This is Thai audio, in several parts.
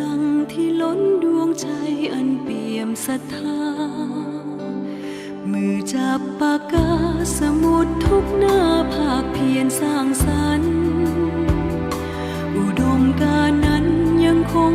ลังที่ล้นดวงใจอันเปี่ยมศรัทธา มือจับปากกาสมุดทุกหน้าภาคเพียรสร้างสรรค์ อุดมการนั้นยังคง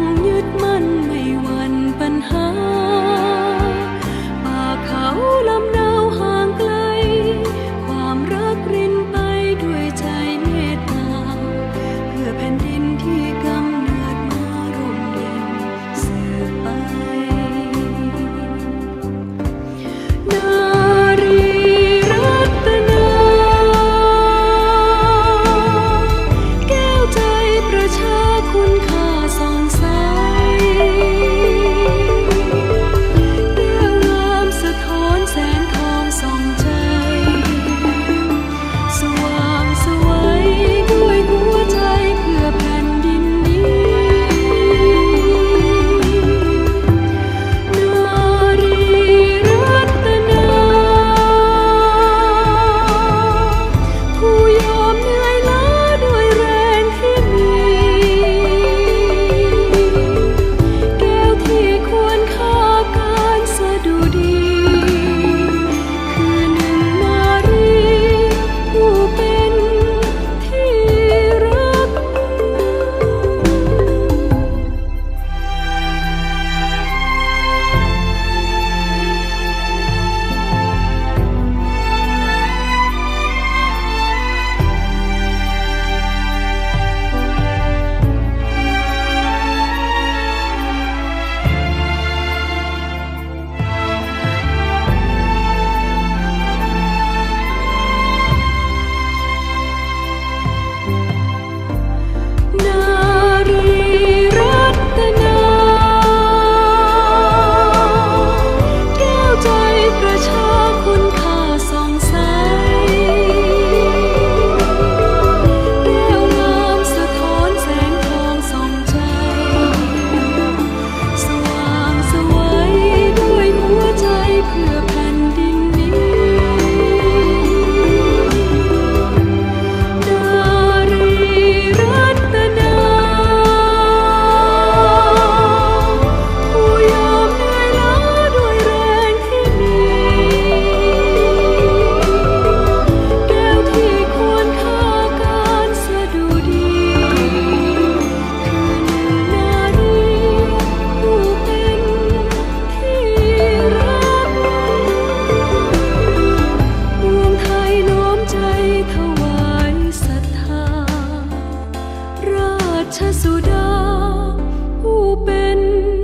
pure pain. in